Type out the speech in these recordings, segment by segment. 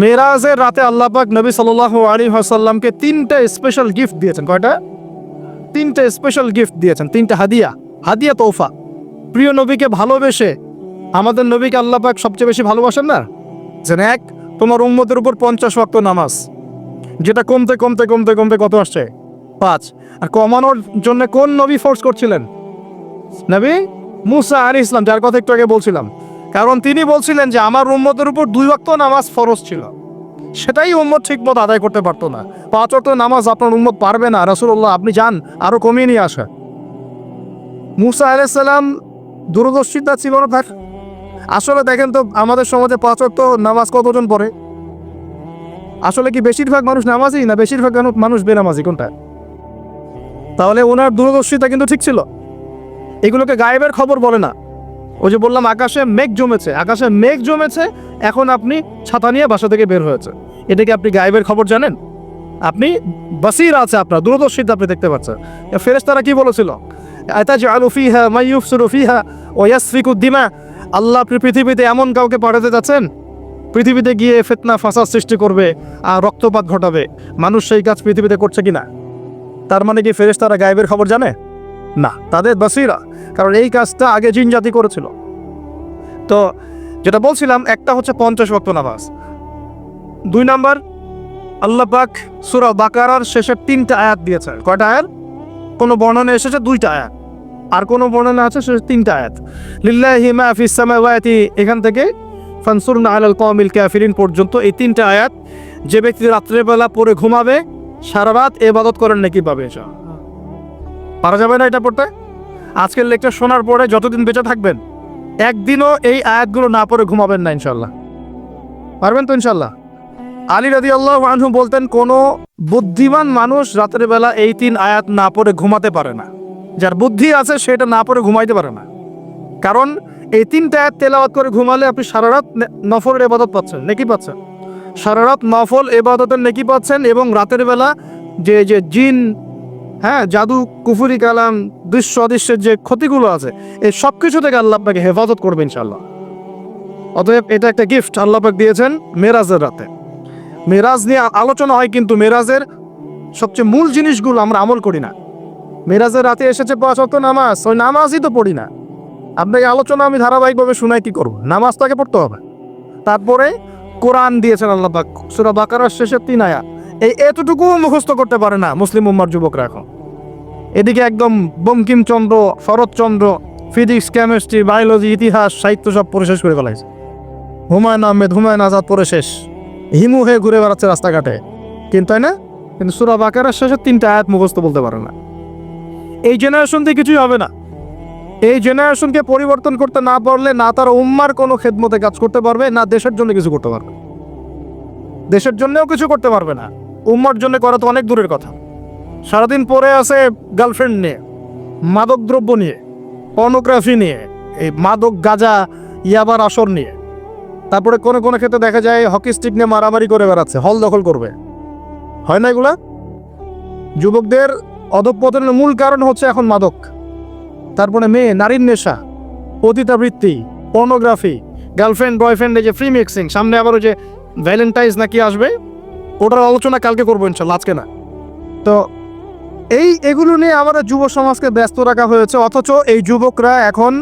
মেরাজের রাতে আল্লাহ পাক নবী সাল্লাহ আলী হাসাল্লামকে তিনটা স্পেশাল গিফট দিয়েছেন। কয়টা? তিনটা স্পেশাল গিফট দিয়েছেন। তিনটা হাদিয়া। হাদিয়া তোফা প্রিয় নবীকে ভালোবেসে আমাদের নবীকে আল্লাহ পাক সবচেয়ে বেশি ভালোবাসেন না? যেন এক, তোমার উম্মতের উপর পঞ্চাশ ওয়াক্ত নামাজ, যেটা কমতে কমতে কমতে কমতে কত আসছে? পাঁচ। আর কমানোর জন্য কোন নবী ফোর্স করছিলেন? নবী মুসা আলী ইসলাম যার কথা একটু আগে বলছিলাম। কারণ তিনি বলছিলেন যে আমার উম্মতের উপর দুই ওয়াক্ত নামাজ ফরজ ছিল। সেটাই উম্মত ঠিক মতো আদায় করতে পারতো না। পাঁচ ওয়াক্ত নামাজ আপনার উম্মত পারবে না। রসুল্লাহ আপনি যান, আরও কমিয়ে নিয়ে আসা মুসা আলাইসাল্লাম দূরদর্শিতা ছিল না তার আসলে দেখেন তো, আমাদের সমাজে পাঁচ ওয়াক্ত নামাজ কতজন পড়ে? আসলে কি বেশিরভাগ মানুষ নামাজি না বেশিরভাগ মানুষ বেনামাজি? কোনটা? তাহলে ওনার দূরদর্শিতা কিন্তু ঠিক ছিল। এগুলোকে গায়েবের খবর বলে না। ওই যে বললাম, আকাশে মেঘ জমেছে। আকাশে মেঘ জমেছে, এখন আপনি ছাতা নিয়ে বাসা থেকে বের হয়েছে। এটা কি আপনি গায়েবের খবর জানেন? আপনি বাসির আছে আপনার দূরদর্শিতা আপনি দেখতে পাচ্ছেন। ফেরেশতারা কি বলেছিল? আতাজআলু ফিহা মাইয়ুফসিরু ফিহা ওয়া ইয়াসফিকু দিমা। আল্লাহ আপনি পৃথিবীতে এমন কাউকে পাঠাতে যাচ্ছেন, পৃথিবীতে গিয়ে ফিতনা, ফাসাদ সৃষ্টি করবে আর রক্তপাত ঘটাবে। মানুষ সেই কাজ পৃথিবীতে করছে কিনা? তার মানে কি ফেরেশতারা গায়েবের খবর জানে? না, তাদের বাসিরা কারণ এই কাজটা আগে জিন জাতি করেছিল। তো যেটা বলছিলাম, একটা হচ্ছে পঞ্চাশ ভক্ত নামাজ। দুই নাম্বার, আল্লাহ পাক সুরা বাকারার শেষের তিনটা আয়াত দিয়েছে কয়টা আয়াত? কোনো বর্ণনা এসেছে? দুইটা আয়াত। আর কোনো বর্ণনা আছে? শেষে তিনটা আয়াত। লিল্লাহি মা ফিস সামাওয়াতি, এখান থেকে ফানসুরনা আলাল কওমিল কাফিরিন পর্যন্ত এই তিনটা আয়াত যে ব্যক্তি রাত্রেবেলা পরে ঘুমাবে, সারা রাত এবাদত করেন নাকি পাবে পারা যাবে না এটা পড়তে? আজকের লেকচার শোনার পরে যতদিন বেঁচে থাকবেন, একদিনও এই আয়াতগুলো না পড়ে ঘুমাবেন না ইনশাল্লাহ পারবেন তো ইনশাল্লাহ আলী রাদি আল্লাহ আনহু বলতেন, কোনো বুদ্ধিমান মানুষ রাতের বেলা এই তিন আয়াত না পড়ে ঘুমাতে পারে না। যার বুদ্ধি আছে, সেটা না পড়ে ঘুমাইতে পারে না। কারণ, এই তিনটা আয়াত তেলাওয়াত করে ঘুমালে আপনি সারা রাত নফলের এবাদত পাচ্ছেন। নেকি পাচ্ছেন? সারা রাত নফল এবাদতের নেকি পাচ্ছেন এবং রাতের বেলা যে যে জিন হ্যাঁ জাদু, কুফুরি কালাম দৃশ্য অদৃশ্যের যে ক্ষতিগুলো আছে, এই সব কিছু থেকে আল্লাহ আপনাকে হেফাজত করবে ইনশাল্লাহ অতএব এটা একটা গিফট আল্লাহ পাক দিয়েছেন মেরাজের রাতে। মেরাজ নিয়ে আলোচনা হয় কিন্তু মেরাজের সবচেয়ে মূল জিনিসগুলো আমরা আমল করি না। মেরাজের রাতে এসেছে পাঁচ অক্ট নামাজ, ওই নামাজই তো পড়ি না। আপনাকে আলোচনা আমি ধারাবাহিকভাবে শোনাই কি করব? নামাজ তাকে পড়তে হবে। তারপরে কোরআন দিয়েছেন আল্লাহ পাক, সুরা বাকারার শেষের তিন আয়া এই এতটুকু মুখস্থ করতে পারে না মুসলিম উম্মার যুবকরা এখন। এদিকে একদম Bankimchandra, Sharatchandra, physics, chemistry, biology, ইতিহাস, সাহিত্য সব পড়ে শেষ করে ফেলাইছে। হুমায়ুন আহমেদ, হুমায়ুন আজাদ পড়ে শেষ। হিমু হয়ে ঘুরে বেড়াচ্ছে রাস্তাঘাটে। কিন্তু তাই না? কিন্তু সুরা বাকারার শেষে তিনটা আয়াত মুখস্থ বলতে পারে না। এই জেনারেশন থেকে কিছুই হবে না। এই জেনারেশনকে পরিবর্তন করতে না পারলে না তার উম্মার কোনো খেদমতে কাজ করতে পারবে, না দেশের জন্য কিছু করতে পারবে। দেশের জন্যও কিছু করতে পারবে না। উম্মার জন্য করা তো অনেক দূরের কথা। সারাদিন পরে আছে গার্লফ্রেন্ড নিয়ে, মাদক দ্রব্য নিয়ে পর্নোগ্রাফি নিয়ে, এই মাদক গাজা, ইয়াবার আসর নিয়ে। তারপরে কোনো কোনো ক্ষেত্রে দেখা যায় হকি স্টিক নিয়ে মারামারি করে বেড়াচ্ছে, হল দখল করবে। হয় না এগুলা? যুবকদের অধঃপতনের মূল কারণ হচ্ছে এখন মাদক। তারপরে মেয়ে, নারীর নেশা, পতিতাবৃত্তি পর্নোগ্রাফি গার্লফ্রেন্ড বয়ফ্রেন্ড যে ফ্রি মিক্সিং সামনে আবার ওই যে ভ্যালেন্টাইন্স নাকি আসবে? ওটার আলোচনা কালকে করব ইনশাল্লাহ, আজকে না। তো এই এগুলো নিয়ে আমাদের যুব সমাজকে ব্যস্ত রাখা হয়েছে, অথচ এই যুবকরা এখন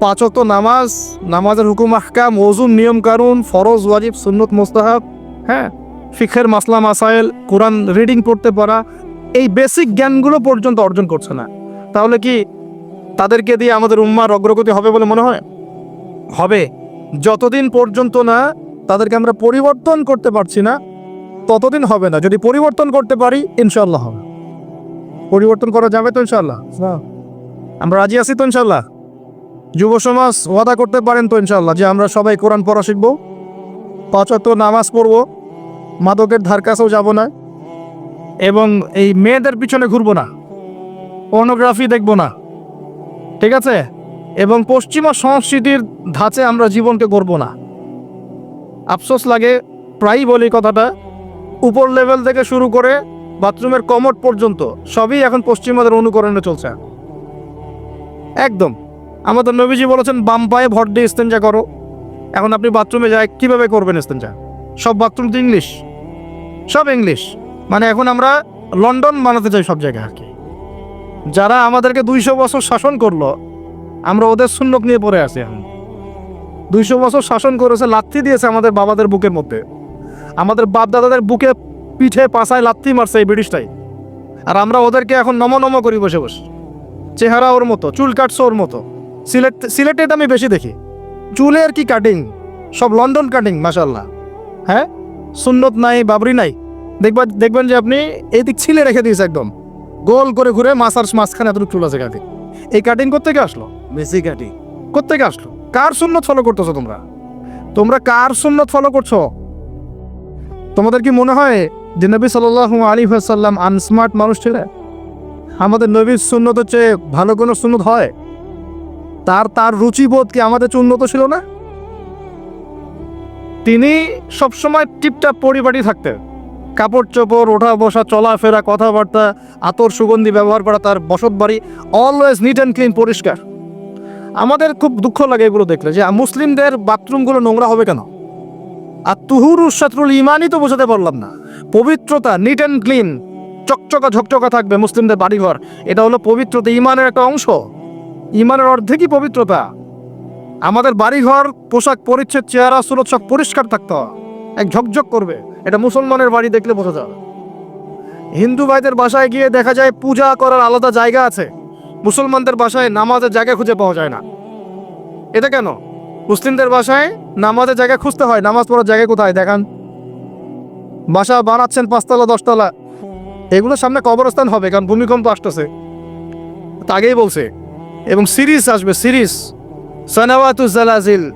পাঁচক নামাজ, নামাজের হুকুম, আহকাম ওজুন নিয়ম কানুন, ফরজ, ওয়াজিব, সুন্নত, মোস্তাহাব হ্যাঁ ফিখের মাসলা, মাসাইল, কোরআন রিডিং পড়তে পারা, এই বেসিক জ্ঞানগুলো পর্যন্ত অর্জন করছে না। তাহলে কি তাদেরকে দিয়ে আমাদের উম্মার অগ্রগতি হবে বলে মনে হয়? হবে। যতদিন পর্যন্ত না তাদেরকে আমরা পরিবর্তন করতে পারছি না, ততদিন হবে না। যদি পরিবর্তন করতে পারি ইনশাল্লাহ হবে। পরিবর্তন করা যাবে তো ইনশাল্লাহ আমরা রাজি আছি তো ইনশাল্লাহ যুব সমাজ ওয়াদা করতে পারেন তো ইনশাল্লাহ যে আমরা সবাই কোরআন পড়া শিখব পাঁচ ওয়াক্ত নামাজ পড়ব, মাদকের ধার কাছেও যাব না, এবং এই মেয়েদের পিছনে ঘুরবো না পর্নোগ্রাফি দেখব না, ঠিক আছে? এবং পশ্চিমা সংস্কৃতির ধাঁচে আমরা জীবনকে গড়ব না। আফসোস লাগে, প্রায়ই বলি কথাটা, উপর লেভেল থেকে শুরু করে বাথরুমের কমোড পর্যন্ত সবই এখন পশ্চিমাদের অনুকরণে চলছে। একদম। আমাদের নবীজি বলেছেন, বাম পায়ে ভর দিয়ে ইস্তেঞ্জা করো। এখন আপনি বাথরুমে যায়, কীভাবে করবেন ইস্তেঞ্জা? সব বাথরুম তো ইংলিশ সব ইংলিশ মানে এখন আমরা লন্ডন বানাতে চাই সব জায়গায় আর কি। যারা আমাদেরকে দুইশো বছর শাসন করল, আমরা ওদের সুন্নত নিয়ে পড়ে আছি এখন। দুইশো বছর শাসন করেছে লাথি দিয়েছে আমাদের বাবাদের বুকের মধ্যে। আমাদের বাপ দাদাদের বুকে পিঠে পাশায় লাথি মারছে এই ব্রিটিশটাই। আর আমরা ওদেরকে এখন নম নম করি বসে বসে। চেহারা ওর মতো চুল কাটছে ওর মতো। সিলেট সিলেটের আমি বেশি দেখি। চুলের কি কাটিং সব লন্ডন কাটিং মাসাল্লাহ হ্যাঁ? সুন্নত নাই বাবরি নাই। দেখবেন দেখবেন যে আপনি এই দিক ছিলে রেখে দিয়েছে একদম। গোল করে ঘুরে মাসার মাঝখানে এতটুকু চুল আছে কাটিং এই কাটিং কোথেকে আসলো? মেসি করতে কোথেকে আসলো? কার সুন্নত ফলো করতেছো তোমরা? তোমরা কার সুন্নত ফলো করছ? তোমাদের কি মনে হয় যে নবী সাল্লাল্লাহু আলী সাল্লাম আনস্মার্ট মানুষ ছিলেন আমাদের নবীর সুন্নত হচ্ছে ভালো কোনো সুন্নত হয়? তার তার রুচিবোধ কি আমাদের চেয়ে উন্নত ছিল না? তিনি সবসময় টিপটাপ পরিপাটি থাকতেন। কাপড় চোপড় ওঠা বসা চলাফেরা, কথাবার্তা আতর সুগন্ধি ব্যবহার করা তার বসত বাড়ি অলওয়েজ নিট অ্যান্ড ক্লিন পরিষ্কার। আমাদের খুব দুঃখ লাগে এগুলো দেখলে যে মুসলিমদের বাথরুমগুলো নোংরা হবে কেন? আর তুহুরু শত্রুল ইমানই তো বোঝাতে পারলাম না। পবিত্রতা নিট অ্যান্ড ক্লিন চকচকা ঝকচকা থাকবে মুসলিমদের বাড়িঘর। এটা হলো পবিত্রতা, ইমানের একটা অংশ। ইমানের অর্ধেকই পবিত্রতা। আমাদের বাড়িঘর, পোশাক পরিচ্ছেদ, চেহারা, সুরত সব পরিষ্কার থাকতে হয়। এক ঝকঝক করবে। এটা মুসলমানের বাড়ি দেখলে বোঝা যাবে। হিন্দু ভাইদের বাসায় গিয়ে দেখা যায় পূজা করার আলাদা জায়গা আছে। মুসলমানদের বাসায় নামাজের জায়গা খুঁজে পাওয়া যায় না। এটা কেন? মুসলিমদের বাসায় নামাজের জায়গা খুঁজতে হয়। নামাজ পড়ার জায়গা কোথায়? দেখান। বাসা বানাচ্ছেন পাঁচতলা, দশতলা। এগুলোর সামনে কবরস্থান হবে, কারণ ভূমিকম্প আসতেছে। আগেই বলছে। এবং সিরিজ আসবে, সিরিজ। সানাওয়াতু জালাজিল,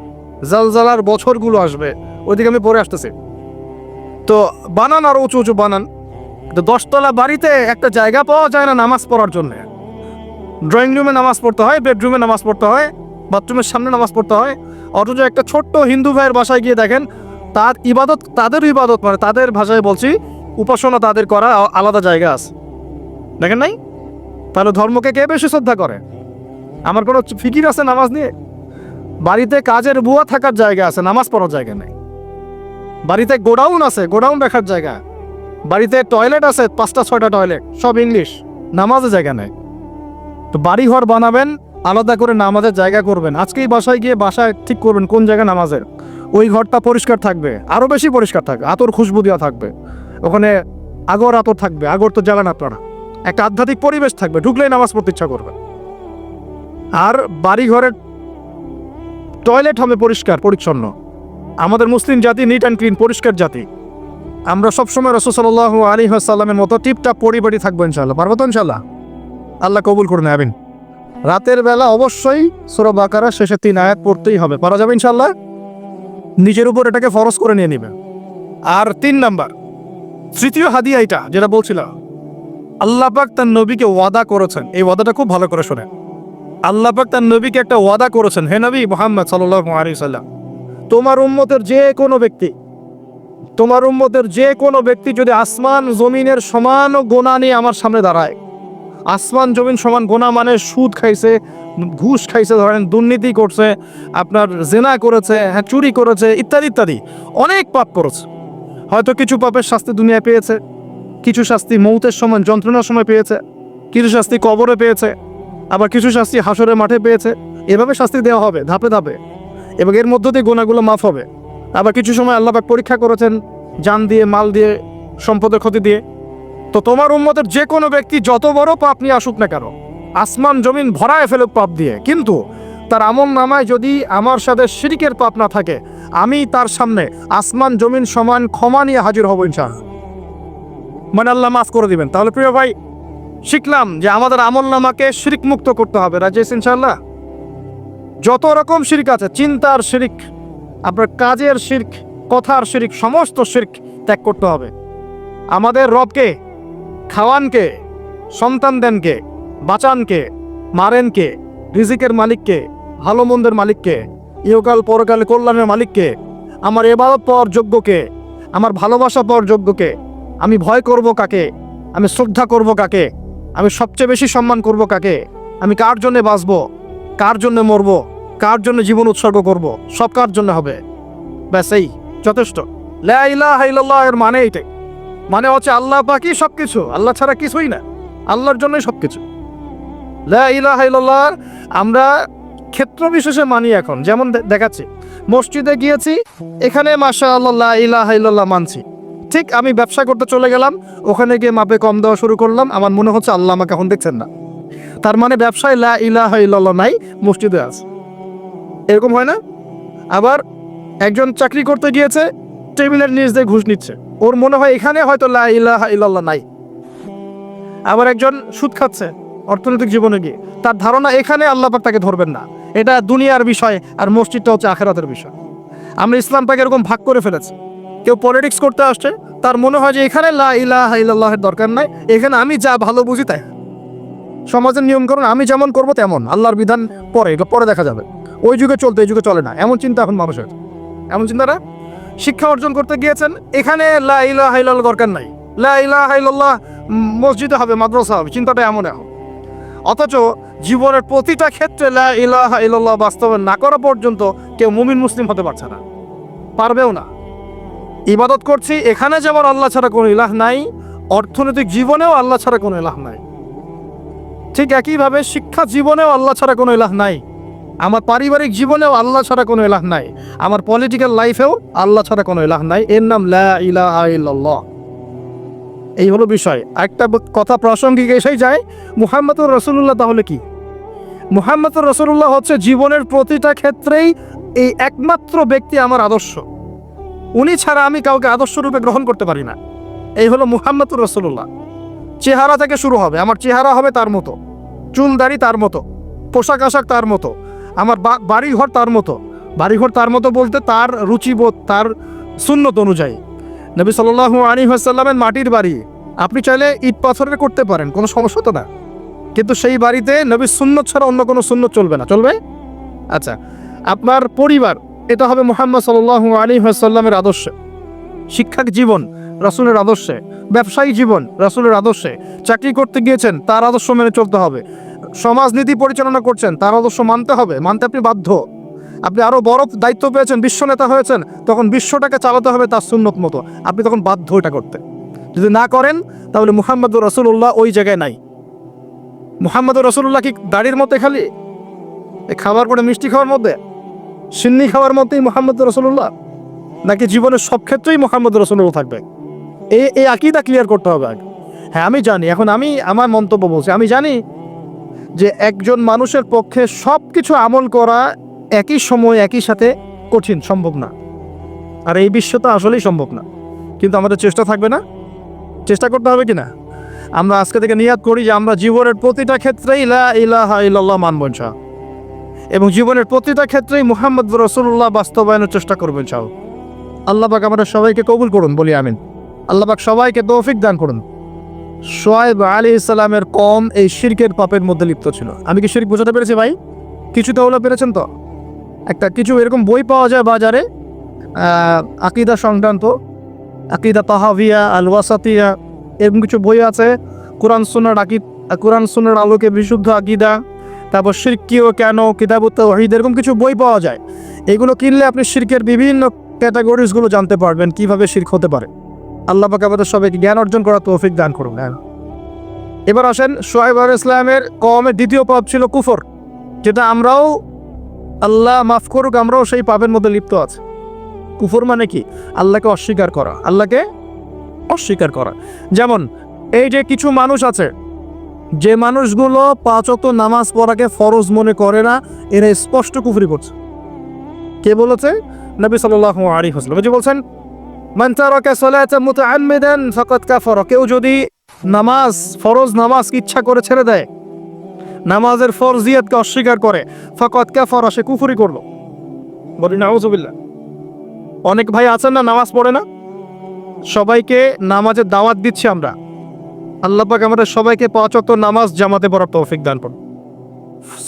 জালজালার বছরগুলো আসবে। ওইদিকে আমি পরে আসতেছি। তো বানান আর উঁচু উঁচু বানান। দশতলা বাড়িতে একটা জায়গা পাওয়া যায় না নামাজ পড়ার জন্য। ড্রয়িং রুমে নামাজ পড়তে হয়, বেডরুমে নামাজ পড়তে হয়, বাথরুমের সামনে নামাজ পড়তে হয়। অথচ একটা ছোট্ট হিন্দু ভাইয়ের বাসায় গিয়ে দেখেন, তার ইবাদত, তাদের ইবাদত মানে তাদের ভাষায় বলছি, উপাসনা তাদের করা আলাদা জায়গা আছে। দেখেন নাই? তাহলে ধর্মকে কে বেশি শ্রদ্ধা করে? আমার কোনো ফিকির আছে নামাজ নিয়ে? বাড়িতে কাজের বুয়া থাকার জায়গা আছে, নামাজ পড়ার জায়গা নেই। বাড়িতে গোডাউন আছে, গোডাউন রাখার জায়গা। বাড়িতে টয়লেট আছে, পাঁচটা, ছয়টা টয়লেট, সব ইংলিশ, নামাজের জায়গা নেই। তো বাড়ি ঘর বানাবেন, আলাদা করে নামাজের জায়গা করবেন। আজকেই বাসায় গিয়ে বাসায় ঠিক করবেন কোন জায়গা নামাজের। ওই ঘরটা পরিষ্কার থাকবে আরও বেশি পরিষ্কার থাকবে, আতর খুশবু দেওয়া থাকবে। ওখানে আগর আতর থাকবে, আগর তো জ্বালান আপনারা। একটা আধ্যাত্মিক পরিবেশ থাকবে, ঢুকলেই নামাজ পড়তে ইচ্ছা করবে আর বাড়ি ঘরের টয়লেট হবে পরিষ্কার, পরিচ্ছন্ন। আমাদের মুসলিম জাতি নিট অ্যান্ড ক্লিন পরিষ্কার জাতি। আমরা সবসময় রসুসাল্লাহ আলী সাল্লামের মতো টিপটাপ পরিবারই থাকব ইনশাল্লাহ পারব তো ইনশাল্লাহ আল্লাহ কবুল করে নেবেন রাতের বেলা অবশ্যই সুরা বাকারা শেষে তিন আয়াত পড়তেই হবে। পারা যাবে ইনশাল্লাহ নিজের উপর এটাকে ফরজ করে নিয়ে নেবে। আর তিন নাম্বার, তৃতীয় হাদিয়া এটা, যেটা বলছিলাম আল্লাহ পাক তার নবীকে ওয়াদা করেছেন। এই ওয়াদাটা খুব ভালো করে শোনেন। আল্লাহ পাক তার নবীকে একটা ওয়াদা করেছেন, হে নবী মোহাম্মদ সাল্লাম তোমার উম্মতের যে কোনো ব্যক্তি, তোমার উম্মতের যে কোনো ব্যক্তি যদি আসমান জমিনের সমান গোনা নিয়ে আমার সামনে দাঁড়ায় আসমান জমিন সমান গোনা মানে সুদ খাইছে, ঘুষ খাইছে, ধরেন দুর্নীতি করছে, আপনার জেনা করেছে হ্যাঁ চুরি করেছে, ইত্যাদি ইত্যাদি। অনেক পাপ করেছে। হয়তো কিছু পাপের শাস্তি দুনিয়ায় পেয়েছে, কিছু শাস্তি মৌতের সময়, যন্ত্রণার সময় পেয়েছে, কিছু শাস্তি কবরে পেয়েছে, আবার কিছু শাস্তি হাসরের মাঠে পেয়েছে। এভাবে শাস্তি দেওয়া হবে, ধাপে ধাপে। এবং এর মধ্য দিয়ে গোনাগুলো মাফ হবে। আবার কিছু সময় আল্লাপাক পরীক্ষা করেছেন, জান দিয়ে, মাল দিয়ে, সম্পদের ক্ষতি দিয়ে। তো তোমার উম্মতের যে কোনো ব্যক্তি যত বড় পাপ নিয়ে আসুক না কেন, আসমান জমিন ভরায় ফেলুক পাপ দিয়ে। কিন্তু তার আমল নামায় যদি আমার সাথে শিরিকের পাপ না থাকে, আমি তার সামনে আসমান জমিন সমান ক্ষমা নিয়ে হাজির হব ইনশাল মানে আল্লাহ মাফ করে দিবেন। তাহলে প্রিয় ভাই, শিখলাম যে আমাদের আমল নামাকে শিরিক মুক্ত করতে হবে। রাজেশ ইনশাল্লাহ যত রকম শিরিক আছে, চিন্তার শিরিক, আপনার কাজের শির্ক, কথার শিরিক, সমস্ত শির্ক ত্যাগ করতে হবে। আমাদের রবকে খাওয়ানকে সন্তান দেনকে বাঁচানকে, মারেনকে, রিজিকের মালিককে ভালো মন্দের মালিককে, ইহকাল পরকাল কল্যাণের মালিককে, আমার এবাদত পাওয়ার যোগ্যকে, আমার ভালোবাসা পাওয়ার যোগ্যকে, আমি ভয় করব কাকে, আমি শ্রদ্ধা করব কাকে, আমি সবচেয়ে বেশি সম্মান করব কাকে, আমি কার জন্যে বাঁচবো, কার জন্যে মরবো, কার জন্য জীবন উৎসর্গ করব, সব কার জন্য হবে? ব্যাস, এই, যথেষ্ট। লা ইলাহা ইল্লাল্লাহ এর মানে এইটাই। মানে হচ্ছে আল্লাহ বাকি সব কিছু আল্লাহ ছাড়া কিছুই না। আল্লাহর জন্যই সব কিছু আমরা ক্ষেত্র বিশেষে মানি এখন। যেমন দেখাচ্ছি, মসজিদে গিয়েছি, এখানে মাশা আল্লাহ ইলাহা ইল্লাল্লাহ মানছি। ঠিক আমি ব্যবসা করতে চলে গেলাম, ওখানে গিয়ে মাপে কম দেওয়া শুরু করলাম, আমার মনে হচ্ছে আল্লাহ আমাকে এখন দেখছেন না। তার মানে ব্যবসায় লা ইলাহা ইল্লাল্লাহ নাই, মসজিদে আছে। এরকম হয় না? আবার একজন চাকরি করতে গিয়েছে, টেবিলের নিচ দিয়ে ঘুষ নিচ্ছে। ওর মনে হয় এখানে হয়তো লা ইলাহা ইল্লাল্লাহ নাই। আবার একজন সুদ খাচ্ছে অর্থনৈতিক জীবনে গিয়ে। তার ধারণা এখানে আল্লাহ পাক তাকে ধরবেন না। এটা দুনিয়ার বিষয় আর মসজিদটা হচ্ছে আখেরাতের বিষয়। আমরা ইসলাম পাকে এরকম ভাগ করে ফেলেছি। কেউ পলিটিক্স করতে আসছে, তার মনে হয় যে এখানে লা দরকার নাই, এখানে আমি যা ভালো বুঝি তাই। সমাজের নিয়মকরণ আমি যেমন করব তেমন, আল্লাহর বিধান পরে পরে দেখা যাবে। ওই যুগে চলতে, এই যুগে চলে না। এমন চিন্তা এখন মানুষের। এমন চিন্তাটা শিক্ষা অর্জন করতে গিয়েছেন, এখানে লা ইলাহা ইল্লাল্লাহ দরকার নাই। লা ইলাহা ইল্লাল্লাহ মসজিদে হবে, মাদ্রাসা হবে, চিন্তাটা এমন এখন। অথচ জীবনের প্রতিটা ক্ষেত্রে লা ইলাহা ইল্লাল্লাহ বাস্তবায়ন না করা পর্যন্ত কেউ মুমিন, মুসলিম হতে পারছে না। পারবেও না। ইবাদত করছি, এখানে যেমন আল্লাহ ছাড়া কোনো ইলাহ নাই। অর্থনৈতিক জীবনেও আল্লাহ ছাড়া কোনো ইলাহ নাই। ঠিক একইভাবে শিক্ষা জীবনেও আল্লাহ ছাড়া কোনো ইলাহ নাই। আমার পারিবারিক জীবনেও আল্লাহ ছাড়া কোনো এলাহ নাই। আমার পলিটিক্যাল লাইফেও আল্লাহ ছাড়া কোনো এলাহ নাই। এর নাম লা ইলাহা ইল্লাল্লাহ। এই হলো বিষয়। একটা কথা প্রাসঙ্গিক এসেই যায়, মুহাম্মদুর রসুল্লাহ তাহলে কি? মুহাম্মদুর রসুল্লাহ হচ্ছে জীবনের প্রতিটা ক্ষেত্রেই এই একমাত্র ব্যক্তি আমার আদর্শ। উনি ছাড়া আমি কাউকে আদর্শ রূপে গ্রহণ করতে পারি না। এই হলো মুহাম্মদুর রসুল্লাহ চেহারা থেকে শুরু হবে। আমার চেহারা হবে তার মতো। চুল দাড়ি তার মতো। পোশাক আশাক তার মতো। আমার বাড়িঘর তার মতো। বাড়িঘর তার মতো বলতে তার রুচিবোধ, তার সুন্নত অনুযায়ী। নবী সাল্লাহ আলী আসাল্লামের মাটির বাড়ি। আপনি চাইলে ইট পাথরের করতে পারেন, কোনো সমস্যা তো না। কিন্তু সেই বাড়িতে নবী সুন্নত ছাড়া অন্য কোনো সুন্নত চলবে না। চলবে? আচ্ছা আপনার পরিবার, এটা হবে মোহাম্মদ সাল্লাহ আলী আসাল্লামের আদর্শে। শিক্ষক জীবন, রাসুলের আদর্শে। ব্যবসায়ী জীবন, রাসুলের আদর্শে। চাকরি করতে গিয়েছেন, তার আদর্শ মেনে চলতে হবে। সমাজনীতি পরিচালনা করছেন, তার আদর্শ মানতে হবে, মানতে আপনি বাধ্য। আপনি আরও বড় দায়িত্ব পেয়েছেন, বিশ্ব নেতা হয়েছেন, তখন বিশ্বটাকে চালাতে হবে তার সুন্নত মতো। আপনি তখন বাধ্য এটা করতে। যদি না করেন, তাহলে মুহাম্মদুর রসুল্লাহ ওই জায়গায় নাই। মুহাম্মদুর রসুল্লাহ কি দাড়ির মধ্যে খালি? খাবার পরে মিষ্টি খাওয়ার মধ্যে? সিন্নি খাওয়ার মধ্যেই মোহাম্মদ রসুল্লাহ নাকি জীবনের সব ক্ষেত্রেই মোহাম্মদ রসুল্লাহ থাকবে? এই এই আকিদা ক্লিয়ার করতে হবে আগে। হ্যাঁ আমি জানি, এখন আমি, আমার মন্তব্য বলছি। আমি জানি যে একজন মানুষের পক্ষে সব কিছু আমল করা একই সময়, একই সাথে কঠিন, সম্ভব না। আর এই বিশ্ব তো আসলেই সম্ভব না। কিন্তু আমাদের চেষ্টা থাকবে না? চেষ্টা করতে হবে কি না আমরা আজকে থেকে নিয়াদ করি যে আমরা জীবনের প্রতিটা ক্ষেত্রেই লা ইলাহা ইল্লাল্লাহ মানব ইনশা এবং জীবনের প্রতিটা ক্ষেত্রেই মুহাম্মদ রসুল্লাহ বাস্তবায়নের চেষ্টা করবেন চাও আল্লাহ পাক আমাদের সবাইকে কবুল করুন, বলি আমিন। আল্লাহ পাক সবাইকে তৌফিক দান করুন। সোয়েব আলী ইসলামের কম এই শিরকের পাপের মধ্যে লিপ্ত ছিল। আমি কি শিরক বোঝাতে পেরেছি ভাই? কিছুটা হলো পেরেছেন তো? একটা কিছু এরকম বই পাওয়া যায় বাজারে আকিদা সংক্রান্ত, আকিদা তাহাভিয়া আল ওয়াসাতিয়া এরকম কিছু বই আছে, কোরআন সুনার আকিদ কোরআন সুনার আলোকে বিশুদ্ধ আকিদা, তারপর শিরকিও কেন কিতাবুত ওয়াহিদ এরকম কিছু বই পাওয়া যায়। এগুলো কিনলে আপনি শিরকের বিভিন্ন ক্যাটাগরিজগুলো জানতে পারবেন, কীভাবে শিরক হতে পারে। আল্লাহ পাক আমাদের সবাইকে জ্ঞান অর্জন করার তৌফিক দান করুন এবার আসেন সোহেব আল ইসলামের কমের দ্বিতীয় পাপ ছিল কুফর, যেটা আমরাও আল্লাহ মাফ করুক, আমরাও সেই পাপের মধ্যে লিপ্ত আছে। কুফর মানে কি? আল্লাহকে অস্বীকার করা, আল্লাহকে অস্বীকার করা। যেমন, এই যে কিছু মানুষ আছে, যে মানুষগুলো পাঁচত নামাজ পড়াকে ফরজ মনে করে না, এরা স্পষ্ট কুফরি করছে। কে বলেছে? নবী সাল্লাল্লাহু আলাইহি ওয়াসাল্লাম। যে বলছেন মান তারাকা সালাতান মুতাআম্মিদান ফাকাদ কাফারা। কেউ যদি নামাজ, ফরজ নামাজ ইচ্ছা করে ছেড়ে দেয়, নামাজের ফরজিয়াতকে অস্বীকার করে, ফাকাদ কাফারা, সে কুফরি করল। বলি নাউজুবিল্লাহ অনেক ভাই আছেন না, নামাজ পড়ে না? সবাইকে নামাজের দাওয়াত দিচ্ছি আমরা। আল্লাহ পাক আমাদের সবাইকে পাঁচ নামাজ জামাতে পড়ার তৌফিক দান করুন।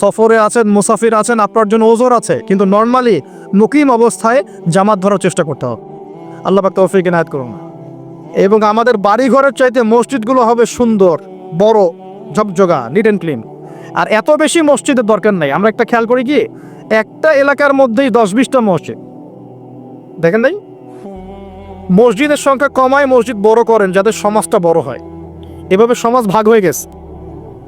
সফরে আছেন, মুসাফির আছেন, আপনার জন্য ওজোর আছে, কিন্তু নর্মালি মুকিম অবস্থায় জামাত ধরার চেষ্টা করতে হবে। আল্লাহ পাক তৌফিক এনায়ত করুন। এবং আমাদের বাড়ি ঘরের চাইতে মসজিদগুলো হবে সুন্দর, বড়, ঝকঝকা নিট অ্যান্ড ক্লিন আর এত বেশি মসজিদের দরকার নাই। আমরা একটা খেয়াল করি কি, একটা এলাকার মধ্যেই দশ বিশটা মসজিদ। দেখেন নাই? মসজিদের সংখ্যা কমায় মসজিদ বড় করেন, যাতে সমাজটা বড় হয়। এভাবে সমাজ ভাগ হয়ে গেছে।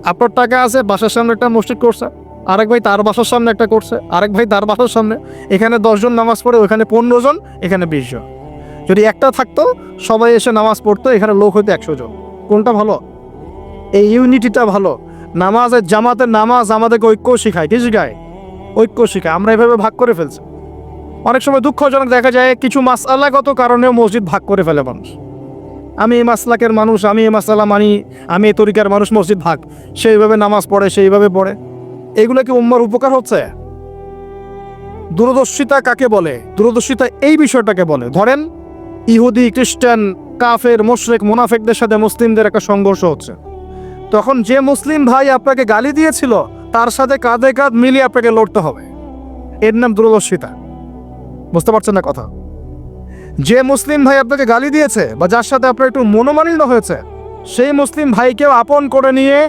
আপনার টাকা আছে, বাসার সামনে একটা মসজিদ করছে। আরেক ভাই তার বাসার সামনে একটা করছে। আরেক ভাই তার বাসার সামনে। এখানে দশজন নামাজ পড়ে, ওখানে পনেরো জন, এখানে বিশ জন। যদি একটা থাকতো, সবাই এসে নামাজ পড়তো, এখানে লোক হইতো একশো জন। কোনটা ভালো? এই ইউনিটিটা ভালো। নামাজের জামাতের নামাজ আমাদেরকে ঐক্য শেখায়। কি শেখায়? ঐক্য শিখায়। আমরা এভাবে ভাগ করে ফেলছি। অনেক সময় দুঃখজনক দেখা যায়, কিছু মাসালাগত কারণেও মসজিদ ভাগ করে ফেলে মানুষ। আমি এই মাসলাকের মানুষ, আমি এই মাসালা মানি, আমি এই তরিকার মানুষ, মসজিদ ভাগ। সেইভাবে নামাজ পড়ে সেইভাবে পড়ে। এগুলো কি উম্মার উপকার হচ্ছে? দূরদর্শিতা কাকে বলে? দূরদর্শিতা এই বিষয়টাকে বলে। ধরেন ইহুদি, খ্রিস্টান, কাফের, মোশরেক, মুনাফেকদের সাথে মুসলিমদের একটা সংঘর্ষ হচ্ছে। তখন যে মুসলিম ভাই আপনাকে গালি দিয়েছিল, তার সাথে কাঁধে কাঁধ মিলিয়ে আপনাকে লড়তে হবে। এর নাম দূরদর্শিতা। বুঝতে পারছেন না কথা? যে মুসলিম ভাই আপনাকে গালি দিয়েছে, বা যার সাথে আপনার একটু মনোমালিন্য হয়েছে, সেই মুসলিম ভাইকেও আপন করে নিয়ে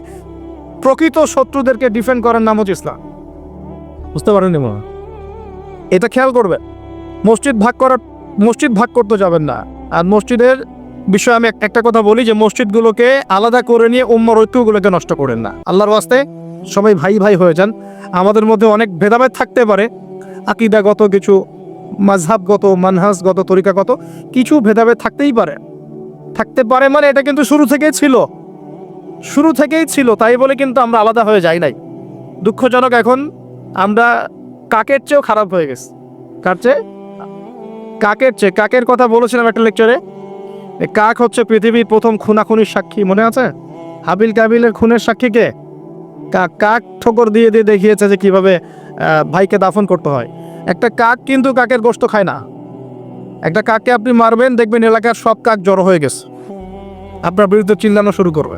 প্রকৃত শত্রুদেরকে ডিফেন্ড করার নাম হচ্ছে ইসলাম। বুঝতে পারেননি মনে এটা খেয়াল করবে মসজিদ ভাগ করার মসজিদ ভাগ করতে যাবেন না। আর মসজিদের বিষয়ে আমি এক- একটা কথা বলি যে, মসজিদগুলোকে আলাদা করে নিয়ে উম্মার ঐক্যগুলোকে নষ্ট করেন না। আল্লাহর ওয়াস্তে সবাই ভাই ভাই হয়ে যান। আমাদের মধ্যে অনেক ভেদাভেদ থাকতে পারে। আকিদাগত কিছু মাঝহাবগত মানহাজগত, তরিকাগত কিছু ভেদাভেদ থাকতেই পারে। থাকতে পারে মানে এটা কিন্তু শুরু থেকেই ছিল। শুরু থেকেই ছিল, তাই বলে কিন্তু আমরা আলাদা হয়ে যাই নাই। দুঃখজনক এখন আমরা কাকের চেয়েও খারাপ হয়ে গেছে। কার চেয়ে? কাকের চেয়ে কাকের কথা বলেছিলাম একটা লেকচারে কাক হচ্ছে পৃথিবীর প্রথম খুনাখুনির সাক্ষী, মনে আছে? হাবিল কাবিলের খুনের সাক্ষী কে? কাক কাক ঠোকর দিয়ে দিয়ে দেখিয়েছে যে কীভাবে ভাইকে দাফন করতে হয়। একটা কাক কিন্তু কাকের গোস্ত খায় না। একটা কাককে আপনি মারবেন, দেখবেন এলাকার সব কাক জড়ো হয়ে গেছে। আপনার বিরুদ্ধে চিল্লানো শুরু করবে।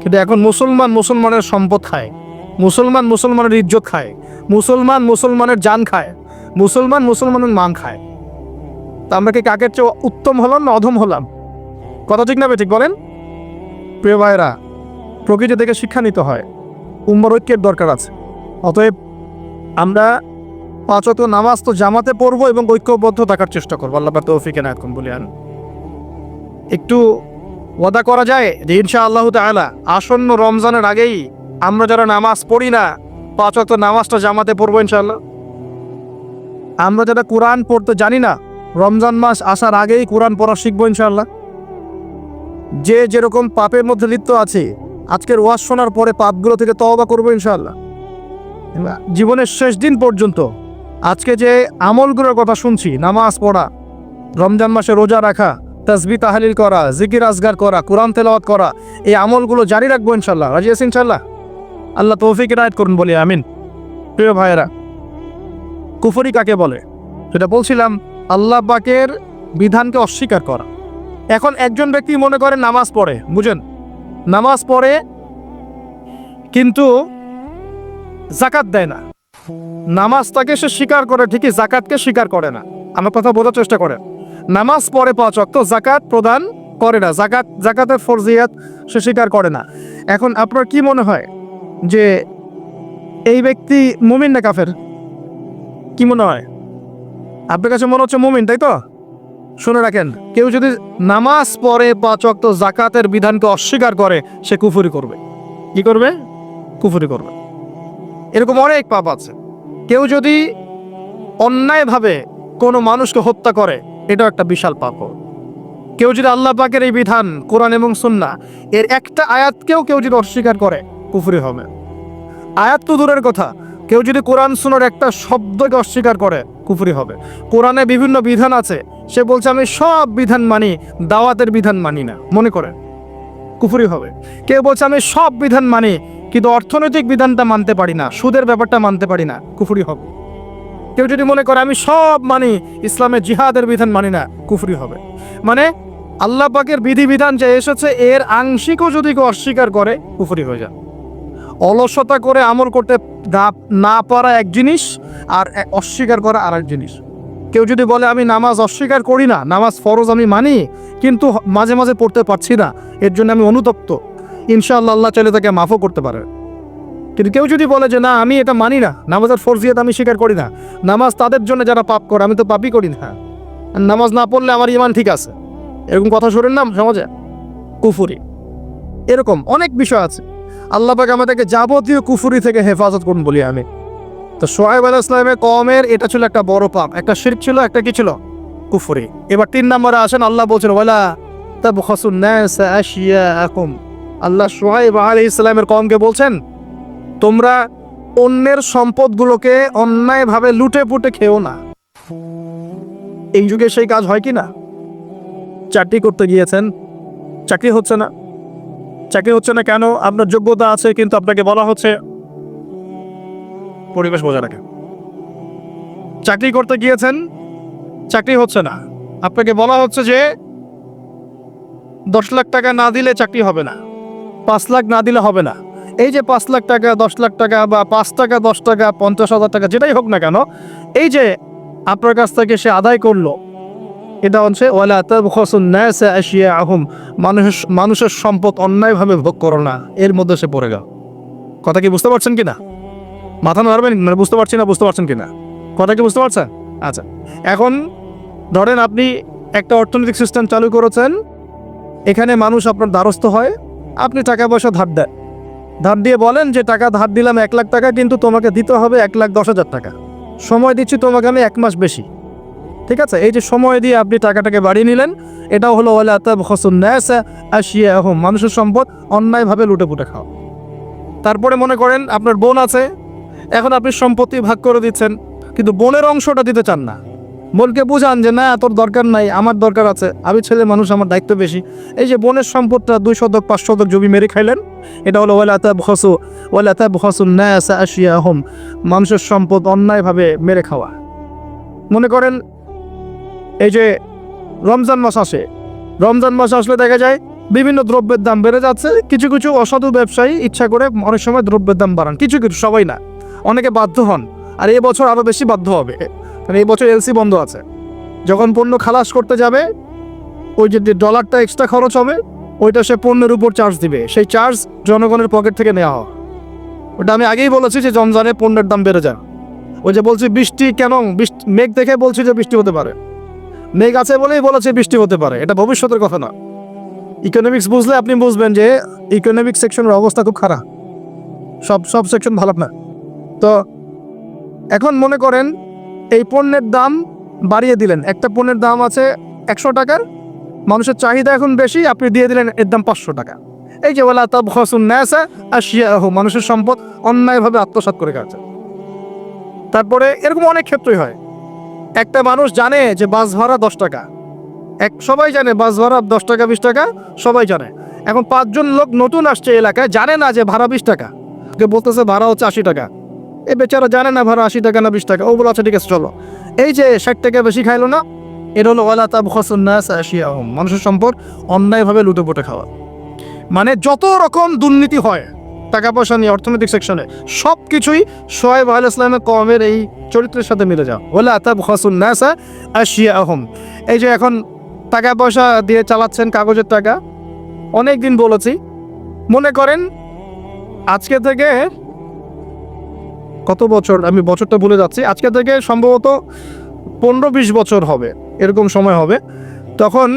কিন্তু এখন মুসলমান মুসলমানের সম্পদ খায়। মুসলমান মুসলমানের ইজ্জত খায়। মুসলমান মুসলমানের জান খায়। মুসলমান মুসলমানের মান খায়। তা আমরা কি কাকের চেয়ে উত্তম হলাম না অধম হলাম? কথা ঠিক না ঠিক বলেন? প্রিয় ভাইরা প্রকৃতি থেকে শিক্ষা নিতে হয়। উম্মর ঐক্যের দরকার আছে। অতএব আমরা পাঁচত নামাজ তো জামাতে পড়ব এবং ঐক্যবদ্ধ থাকার চেষ্টা করব। আল্লাহ তৌফিক এনায়েত করুন, বলি একটু ওয়াদা করা যায় যে ইনশা আল্লাহ তাআলা আসন্ন রমজানের আগেই আমরা যারা নামাজ পড়ি না, পাঁচ নামাজটা জামাতে পড়ব ইনশাআল্লাহ। আমরা যারা কোরআন পড়তে জানি না রমজান মাস আসার আগেই কোরআন পড়া শিখব ইনশাল্লাহ যে যেরকম পাপের মধ্যে লিপ্ত আছে, আজকের ওয়াজ শোনার পরে পাপগুলো থেকে তওবা করব ইনশাআল্লাহ। জীবনের শেষ দিন পর্যন্ত আজকে যে আমলগুলোর কথা শুনছি, নামাজ পড়া, রমজান মাসে রোজা রাখা, তসবি তাহালিল করা, জিকির আজগার করা, কোরআন তেলাওয়াত করা, এই আমলগুলো জারি রাখব ইনশাল্লাহ রাজি আছি ইনশাল্লাহ আল্লাহ তৌফিক রায়ত করুন, বলি আমিন। প্রিয় ভাইয়েরা, কুফরি কাকে বলে? সেটা বলছিলাম আল্লাহ পাকের বিধানকে অস্বীকার করা। এখন একজন ব্যক্তি মনে করে নামাজ পড়ে, বুঝেন? নামাজ পড়ে, কিন্তু জাকাত দেয় না। নামাজ তাকে সে স্বীকার করে, ঠিকই জাকাতকে স্বীকার করে না। আমার কথা বোঝার চেষ্টা করে নামাজ পড়ে পাঁচ অক্ত জাকাত প্রদান করে না। জাকাত জাকাতের ফরজিয়াত সে স্বীকার করে না। এখন আপনার কি মনে হয় যে এই ব্যক্তি মুমিন না কাফের? কি মনে হয়? আপনার কাছে মনে হচ্ছে মুমিন, তাই তো? শুনে রাখেন, কেউ যদি নামাজ পড়ে পাঁচ অক্ত জাকাতের বিধানকে অস্বীকার করে, সে কুফুরি করবে। কি করবে? কুফুরি করবে। এরকম অনেক পাপ আছে। কেউ যদি অন্যায়ভাবে কোনো মানুষকে হত্যা করে, এটাও একটা বিশাল পাপ। কেউ যদি আল্লাহ পাকের এই বিধান, কোরআন এবং সুন্না এর একটা আয়াতকেও কেউ যদি অস্বীকার করে, কুফুরি হবে। আয়াত তো দূরের কথা। কেউ যদি কোরআন সুনার একটা শব্দকে অস্বীকার করে, কুফরি হবে। কোরআনে বিভিন্ন বিধান আছে। সে বলছে, আমি সব বিধান মানি, দাওয়াতের বিধান মানি না। মনে করে কুফরি হবে। কেউ বলছে, আমি সব বিধান মানি, কিন্তু অর্থনৈতিক বিধানটা মানতে পারি না, সুদের ব্যাপারটা মানতে পারি না। কুফরি হবে। কেউ যদি মনে করে, আমি সব মানি ইসলামের জিহাদের বিধান মানি না, কুফরি হবে। মানে আল্লাহ পাকের বিধিবিধান যে এসেছে, এর আংশিকও যদি কেউ অস্বীকার করে, কুফরি হয়ে যায় অলসতা করে আমল করতে না- পারা এক জিনিস আর অস্বীকার করা আর এক জিনিস। কেউ যদি বলে, আমি নামাজ অস্বীকার করি না, নামাজ ফরজ আমি মানি, কিন্তু মাঝে মাঝে পড়তে পারছি না, এর জন্য আমি অনুতপ্ত। ইনশাআল্লাহ আল্লাহ চাইলে তাকে মাফও করতে পারে। কিন্তু কেউ যদি বলে যে, না, আমি এটা মানি না, নামাজের ফরজিয়াত আমি স্বীকার করি না, নামাজ তাদের জন্য যারা পাপ করে, আমি তো পাপই করি না। নামাজ না পড়লে আমার ইমান ঠিক আছে। এরকম কথা শোনেন না সমাজে? কুফুরি। এরকম অনেক বিষয় আছে। আল্লাহ পাক আমাদেরকে যাবতীয় কুফুরি থেকে হেফাজত করুন বলি আমি। তো সোহাইব আল ইসলামের কমের এটা ছিল একটা বড় পাপ, একটা শির ছিল, একটা কি ছিল? কুফুরি। এবার তিন নম্বরে আসেন, আল্লাহ বলছেন, ওয়ালা নাস আশিয়াআকুম। আল্লাহ সোহাইব আলী ইসলামের কমকে বলছেন, তোমরা অন্যের সম্পদগুলোকে অন্যায়ভাবে লুটে পুটে খেও না। এই যুগে সেই কাজ হয় কি না? চাকরি করতে গিয়েছেন, চাকরি হচ্ছে না। চাকরি হচ্ছে না কেন? আপনার যোগ্যতা আছে, কিন্তু আপনাকে বলা হচ্ছে পরিবেশ বজায় রাখে চাকরি করতে গিয়েছেন, চাকরি হচ্ছে না। আপনাকে বলা হচ্ছে যে দশ লাখ টাকা না দিলে চাকরি হবে না, পাঁচ লাখ না দিলে হবে না। এই যে পাঁচ লাখ টাকা, দশ লাখ টাকা বা পাঁচ টাকা, দশ টাকা, পঞ্চাশ হাজার টাকা, যেটাই হোক না কেন, এই যে আপনার কাছ থেকে সে আদায় করল এটা হচ্ছে, ওয়ালা তাবখাসুন নাস আশিয়াআহুম মানুষ মানুষের সম্পদ অন্যায়ভাবে ভোগ করো না, এর মধ্যে সে পড়ে গেল। কথা কি বুঝতে পারছেন কি না মাথা নাড়বেন মানে বুঝতে পারছি না, বুঝতে পারছেন কি না কথা কি বুঝতে পারছেন? আচ্ছা এখন ধরেন আপনি একটা অর্থনৈতিক সিস্টেম চালু করেছেন, এখানে মানুষ আপনার দ্বারস্থ হয়, আপনি টাকা পয়সা ধার দেন। ধার দিয়ে বলেন যে, টাকা ধার দিলাম এক লাখ টাকা, কিন্তু তোমাকে দিতে হবে এক লাখ দশ হাজার টাকা। সময় দিচ্ছি তোমাকে আমি এক মাস বেশি। ঠিক আছে? এই যে সময় দিয়ে আপনি টাকাটাকে বাড়িয়ে নিলেন, এটাও হলো ওলা আসিয়া আহম মানুষের সম্পদ অন্যায়ভাবে লুটে পুটে খাওয়া। তারপরে মনে করেন আপনার বোন আছে, এখন আপনি সম্পত্তি ভাগ করে দিচ্ছেন, কিন্তু বোনের অংশটা দিতে চান না। বোনকে বুঝান যে, না, তোর দরকার নাই, আমার দরকার আছে, আমি ছেলে মানুষ, আমার দায়িত্ব বেশি। এই যে বোনের সম্পদটা দুই শতক, পাঁচ শতক জমি মেরে খাইলেন, এটা হলো ওলা তাব হসু ওলা তাব হসুন ন্যাসা আসিয়া আহম মানুষের সম্পদ অন্যায়ভাবে মেরে খাওয়া। মনে করেন এই যে রমজান মাস আসে। রমজান মাস আসলে দেখা যায় বিভিন্ন দ্রব্যের দাম বেড়ে যাচ্ছে। কিছু কিছু অসাধু ব্যবসায়ী ইচ্ছা করে অনেক সময় দ্রব্যের দাম বাড়ান। কিছু কিছু, সবাই না। অনেকে বাধ্য হন। আর এই বছর আরও বেশি বাধ্য হবে। কারণ এই বছর এলসি বন্ধ আছে। যখন পণ্য খালাস করতে যাবে, ওই যে ডলারটা এক্সট্রা খরচ হবে, ওইটা সে পণ্যের উপর চার্জ দিবে। সেই চার্জ জনগণের পকেট থেকে নেওয়া হয়। ওটা আমি আগেই বলেছি যে রমজানে পণ্যের দাম বেড়ে যায়। ওই যে বলছি বৃষ্টি কেন, বৃষ্টি, মেঘ দেখে বলছি যে বৃষ্টি হতে পারে। মেঘ আছে বলেই বলেছে বৃষ্টি হতে পারে। এটা ভবিষ্যতের কথা না। ইকোনমিক্স বুঝলে আপনি বুঝবেন যে ইকোনমিক সেকশনের অবস্থা খুব খারাপ। সব সব সেকশন ভালো না। তো এখন মনে করেন এই পণ্যের দাম বাড়িয়ে দিলেন। একটা পণ্যের দাম আছে একশো টাকার, মানুষের চাহিদা এখন বেশি, আপনি দিয়ে দিলেন এর দাম পাঁচশো টাকা। এই যে বলা তাব হসুন ন্যাসা আসিয়া মানুষের সম্পদ অন্যায়ভাবে আত্মসাৎ করে খাচ্ছে। তারপরে এরকম অনেক ক্ষেত্রই হয়। একটা মানুষ জানে যে বাস ভাড়া দশ টাকা। এক, সবাই জানে বাস ভাড়া দশ টাকা, বিশ টাকা, সবাই জানে। এখন পাঁচজন লোক নতুন আসছে এলাকায়, জানে না যে ভাড়া বিশ টাকা। কে বলতেছে ভাড়া হচ্ছে আশি টাকা। এ বেচারা জানে না ভাড়া আশি টাকা না বিশ টাকা। ও বলে আচ্ছা ঠিক আছে, চলো। এই যে ষাট টাকা বেশি খাইলো না, এটা হলো ওলা তাব খসন্নাস আসিয়া মানুষের সম্পদ অন্যায়ভাবে লুটে পুটে খাওয়া। মানে যত রকম দুর্নীতি হয় টাকা পয়সা নিয়ে অর্থনৈতিক সেকশনে সব কিছুই সোয়েব আল ইসলামের কমের এই চরিত্রের সাথে মিলে যাও। বলে ওলা তাব খসুন্নাসা আসিয়া আহম এই যে এখন টাকা পয়সা দিয়ে চালাচ্ছেন কাগজের টাকা অনেক দিন বলেছি। মনে করেন আজকে থেকে কত বছর, আমি বছরটা ভুলে যাচ্ছি, আজকে থেকে সম্ভবত পনেরো বিশ বছর হবে, এরকম সময় হবে। তখন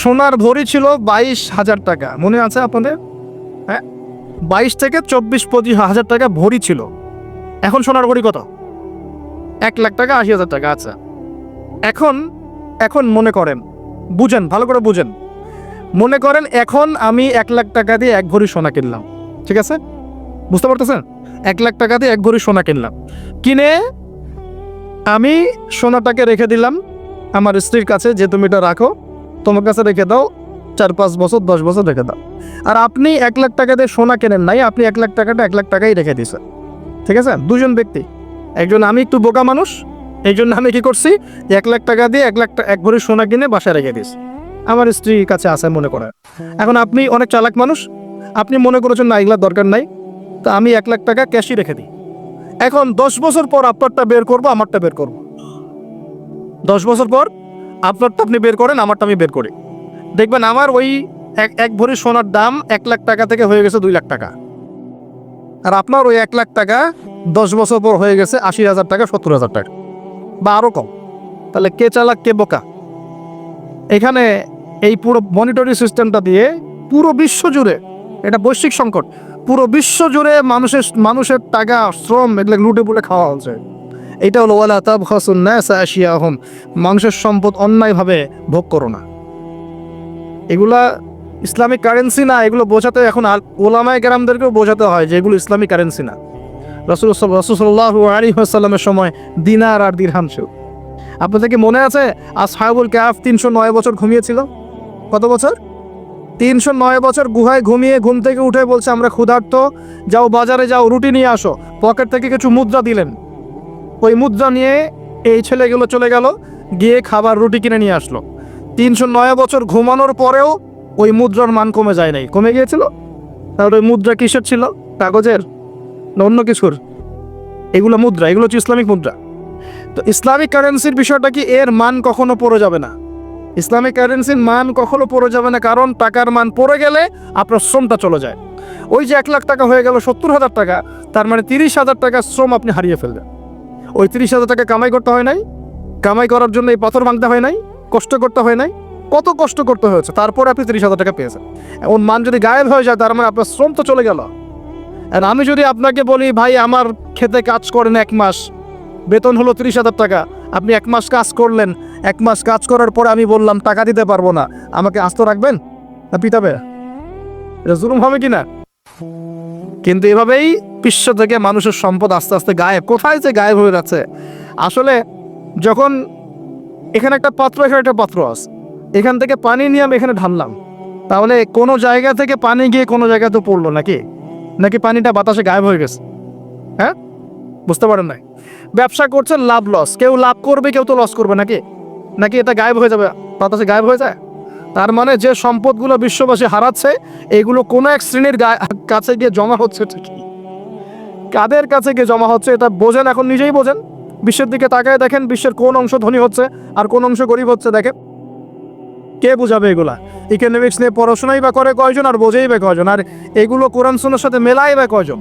সোনার ভরি ছিল বাইশ হাজার টাকা। মনে আছে আপনাদের? বাইশ থেকে চব্বিশ পঁচিশ হাজার টাকা ভরি ছিল। এখন সোনার ভরি কত? এক লাখ টাকা, আশি হাজার টাকা আচ্ছা। এখন এখন মনে করেন, বুঝেন, ভালো করে বুঝেন। মনে করেন এখন আমি এক লাখ টাকা দিয়ে এক ভরি সোনা কিনলাম, ঠিক আছে? বুঝতে পারতেছেন? এক লাখ টাকা দিয়ে এক ভরি সোনা কিনলাম। কিনে আমি সোনাটাকে রেখে দিলাম। আমার স্ত্রীর কাছে, যে তুমি এটা রাখো, তোমার কাছে রেখে দাও চার পাঁচ বছর, দশ বছর রেখে দাও। আর আপনি এক লাখ টাকা দিয়ে সোনা কেনেন নাই, আপনি এক লাখ টাকাটা এক লাখ টাকাই রেখে দিয়েছেন। ঠিক আছে? দুজন ব্যক্তি। একজন আমি একটু বোকা মানুষ এই জন্য আমি কি করছি? এক লাখ টাকা দিয়ে এক লাখ এক ভরি সোনা কিনে বাসায় রেখে দিয়েছি। আমার স্ত্রীর কাছে আছে মনে করে এখন আপনি অনেক চালাক মানুষ, আপনি মনে করেছেন না এগুলা দরকার নাই, তা আমি এক লাখ টাকা ক্যাশই রেখে দিই। এখন দশ বছর পর আপনারটা বের করব, আমারটা বের করব। দশ বছর পর আপনারটা আপনি বের করেন, আমারটা আমি বের করি। দেখবেন আমার ওই এক এক ভরি সোনার দাম এক লাখ টাকা থেকে হয়ে গেছে দুই লাখ টাকা। আর আপনার ওই এক লাখ টাকা দশ বছর পর হয়ে গেছে আশি হাজার টাকা, সত্তর হাজার টাকা। বা আরও কম। তাহলে কে চালাক, কে বোকা? এখানে এই পুরো মনিটরি সিস্টেমটা দিয়ে পুরো বিশ্ব জুড়ে, এটা বৈশ্বিক সংকট, পুরো বিশ্ব জুড়ে মানুষের মানুষের টাকা, শ্রম এগুলো লুটে পুটে খাওয়া হচ্ছে। এটা হলো ওয়ালা তাব খাসুন নাসা আশিয়াহুম। মানুষের সম্পদ অন্যায়ভাবে ভোগ করো না। এগুলা ইসলামিক কারেন্সি না, এগুলো বোঝাতে এখন আল- ওলামায়ে কেরামদেরকেও বোঝাতে হয় যে এগুলো ইসলামিক কারেন্সি না। রসুল রসুল্লাহ আলী সাল্লামের সময় দিনার আর দিরহাম ছিল। আপনাদের কি মনে আছে আসহাবুল ক্যাফ তিনশো নয় বছর ঘুমিয়েছিল? কত বছর? তিনশো নয় বছর গুহায় ঘুমিয়ে ঘুম থেকে উঠে বলছে, আমরা ক্ষুধার্ত, যাও বাজারে যাও, রুটি নিয়ে আসো। পকেট থেকে কিছু মুদ্রা দিলেন। ওই মুদ্রা নিয়ে এই ছেলেগুলো চলে গেল, গিয়ে খাবার, রুটি কিনে নিয়ে আসলো। তিনশো নয় বছর ঘুমানোর পরেও ওই মুদ্রার মান কমে যায় নাই। কমে গিয়েছিল? তাহলে ওই মুদ্রা কিসের ছিল? কাগজের? না অন্য কিছুর? এগুলো মুদ্রা, এগুলো হচ্ছে ইসলামিক মুদ্রা। তো ইসলামিক কারেন্সির বিষয়টা কি এর মান কখনো পড়ে যাবে না? ইসলামিক কারেন্সির মান কখনো পড়ে যাবে না, কারণ টাকার মান পড়ে গেলে আপনার শ্রমটা চলে যায়। ওই যে এক লাখ টাকা হয়ে গেল সত্তর হাজার টাকা, তার মানে তিরিশ হাজার টাকা শ্রম আপনি হারিয়ে ফেলবেন ওই তিরিশ হাজার টাকা কামাই করতে হয় নাই? কামাই করার জন্য এই পাথর ভাঙতে হয় নাই? কষ্ট করতে হয় নাই? কত কষ্ট করতে হয়েছে? তারপরে আপনি তিরিশ হাজার টাকা পেয়েছেন। এমন মান যদি গায়েব হয়ে যায়, তার মানে আপনার শ্রম তো চলে গেল। আর আমি যদি আপনাকে বলি, ভাই, আমার খেতে কাজ করেন এক মাস, বেতন হলো তিরিশ হাজার টাকা। আপনি এক মাস কাজ করলেন, এক মাস কাজ করার পরে আমি বললাম, টাকা দিতে পারব না। আমাকে আস্ত রাখবেন না পিতাবে এটা জুলুম হবে কি না কিন্তু এভাবেই বিশ্ব থেকে মানুষের সম্পদ আস্তে আস্তে গায়েব। কোথায় যে গায়েব হয়ে যাচ্ছে? আসলে যখন এখানে একটা পাত্র, এখানে একটা পাত্র আছে। এখান থেকে পানি নিয়ে আমি এখানে ঢাললাম। তাহলে কোনো জায়গা থেকে পানি গিয়ে কোনো জায়গায় তো পড়ল নাকি? নাকি পানিটা বাতাসে গায়েব হয়ে গেছে? হ্যাঁ? বুঝতে পারেন নাই? ব্যবসা করছেন, লাভ লস কেউ লাভ করবে, কেউ তো লস করবে নাকি? নাকি এটা গায়েব হয়ে যাবে? বাতাসে গায়েব হয়ে যায়? তার মানে যে সম্পদগুলো বিশ্ববাসী হারাচ্ছে, এগুলো কোনো এক শ্রেণির কাছে গিয়ে জমা হচ্ছে কাদের কাছে গিয়ে জমা হচ্ছে, এটা বোঝেন, এখন নিজেই বোঝেন। বিশ্বের দিকে তাকায় দেখেন বিশ্বের কোন অংশ ধনী হচ্ছে আর কোন অংশ গরিব হচ্ছে দেখে কে বুঝাবে এগুলা? ইকোনমিক্স নিয়ে পড়াশোনাই বা করে কয়জন আর বোঝেই বা কয়জন? আর এগুলো কোরআন সুন্নার সাথে মেলাই বা কয়জন?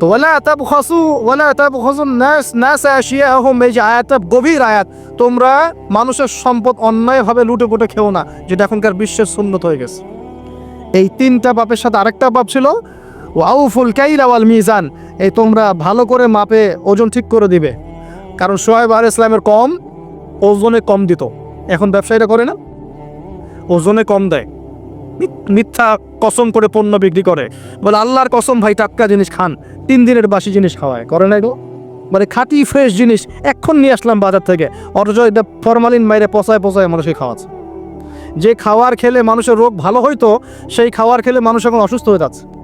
তো ওয়ালা তাবখাসু, ওয়ালা তাবখাসুন নাস নাস আশিয়াহুম এই যে আয়াতটা গভীর আয়াত। তোমরা মানুষের সম্পদ অন্যায়ভাবে লুটে পুটে খেও না, যেটা এখনকার বিশ্বের সুন্নত হয়ে গেছে। এই তিনটা বাপের সাথে আরেকটা বাপ ছিল ওয়াউফুল কাইলা ওয়াল মিজান। এই তোমরা ভালো করে মাপে ওজন ঠিক করে দিবে। কারণ সোহেব আর ইসলামের কম, ওজনে কম দিত। এখন ব্যবসায়ীরা করে না। ওজনে কম দেয়। মিথ্যা কসম করে পণ্য বিক্রি করে। বলে, আল্লাহর কসম ভাই, টাটকা জিনিস খান। তিন দিনের বাসি জিনিস খাওয়ায়। করে না এগুলো? মানে খাঁটি, ফ্রেশ জিনিস এক্ষণ নিয়ে আসলাম বাজার থেকে। অথচ এটা ফরমালিন বাইরে পচায় পচায় মানুষকে খাওয়াচ্ছে। যে খাওয়ার খেলে মানুষের রোগ ভালো হইতো, সেই খাওয়ার খেলে মানুষ এখন অসুস্থ হয়ে যাচ্ছে।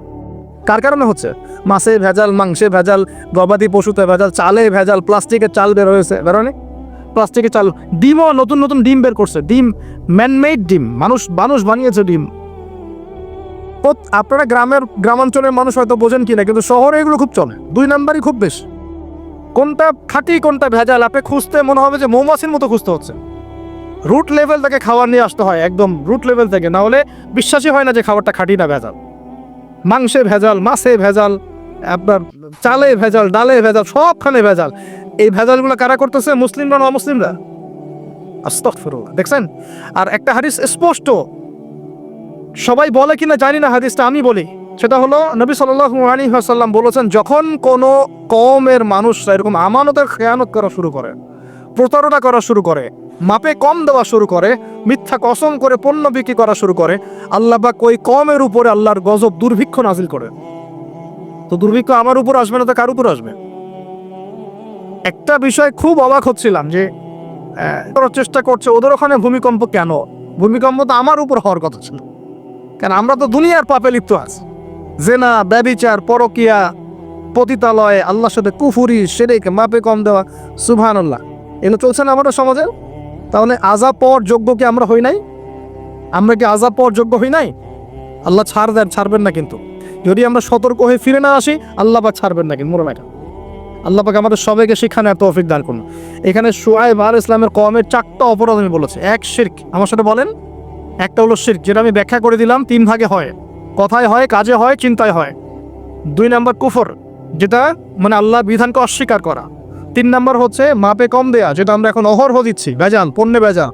কার কারণে হচ্ছে? মাছে ভেজাল, মাংসে ভেজাল, গবাদি পশুতে ভেজাল, চালে ভেজাল প্লাস্টিকের চাল বের হয়েছে। বেরোনি প্লাস্টিকের চাল, ডিমও নতুন নতুন ডিম বের করছে। ডিম ম্যানমেড ডিম। মানুষ মানুষ বানিয়েছে ডিম। আপনারা গ্রামের, গ্রামাঞ্চলের মানুষ হয়তো বোঝেন কিনা, কিন্তু শহরে এগুলো খুব চলে। দুই নাম্বারই খুব বেশি। কোনটা খাঁটি, কোনটা ভেজাল, আপনি খুঁজতে মনে হবে যে মৌমাছির মতো খুঁজতে হচ্ছে। রুট লেভেল থেকে খাবার নিয়ে আসতে হয়, একদম রুট লেভেল থেকে। না হলে বিশ্বাসই হয় না যে খাবারটা খাঁটি না ভেজাল। মাংসে ভেজাল, মাছে ভেজাল আপনার চালে ভেজাল, ডালে ভেজাল, সবখানে ভেজাল। এই ভেজালগুলো কারা করতেছে? মুসলিমরা না আস্তফরুল্লাহ দেখছেন? আর একটা হাদিস স্পষ্ট। সবাই বলে কিনা জানি না হাদিসটা, আমি বলি। সেটা হলো, নবী আলাইহি ওয়াসাল্লাম বলেছেন, যখন কোনো কমের মানুষরা, এরকম আমানতের খেয়ানত করা শুরু করে, প্রতারণা করা শুরু করে মাপে কম দেওয়া শুরু করে মিথ্যা কসম করে পণ্য বিক্রি করা শুরু করে আল্লাহ পাক ওই কমের উপরে আল্লাহর গজব দুর্ভিক্ষ নাজিল করে। তো দুর্ভিক্ষ আমার উপর আসবে না তো কার উপর আসবে? একটা বিষয় খুব অবাক হচ্ছিলাম যে চেষ্টা করছে, ওদের ওখানে ভূমিকম্প কেন? ভূমিকম্প তো আমার উপর হওয়ার কথা ছিল। কেন, আমরা তো দুনিয়ার পাপে লিপ্ত আছি। জেনা, ব্যবিচার, পরকিয়া, পতিতালয়, আল্লাহর সাথে কুফুরি, সেরেক, মাপে কম দেওয়া সুবহান আল্লাহ এগুলো চলছে না আমাদের সমাজে? তাহলে আজাব পাওয়ার যোগ্য কি আমরা হই নাই? আমরা কি আজাব পাওয়ার যোগ্য হই নাই? আল্লাহ ছাড় দেন, ছাড়বেন না কিন্তু। যদি আমরা সতর্ক হয়ে ফিরে না আসি, আল্লাহ পাক ছাড়বেন না কিন্তু মনে রাখা আল্লাহ পাক আমাদের সবাইকে শিক্ষা নেওয়ার তৌফিক দান করুন। এখানে সুয়াইব আর ইসলামের কমের চারটা অপরাধ আমি বলেছি। এক শির্ক। আমার সাথে বলেন, একটা হলো শির্ক, যেটা আমি ব্যাখ্যা করে দিলাম, তিন ভাগে হয়। কথায় হয়, কাজে হয়, চিন্তায় হয়। দুই নাম্বার কুফর, যেটা মানে আল্লাহ বিধানকে অস্বীকার করা। তিন নম্বর হচ্ছে মাপে কম দেয়া যেটা আমরা এখন অহরহ দিচ্ছি। ভেজাল পণ্যে ভেজাল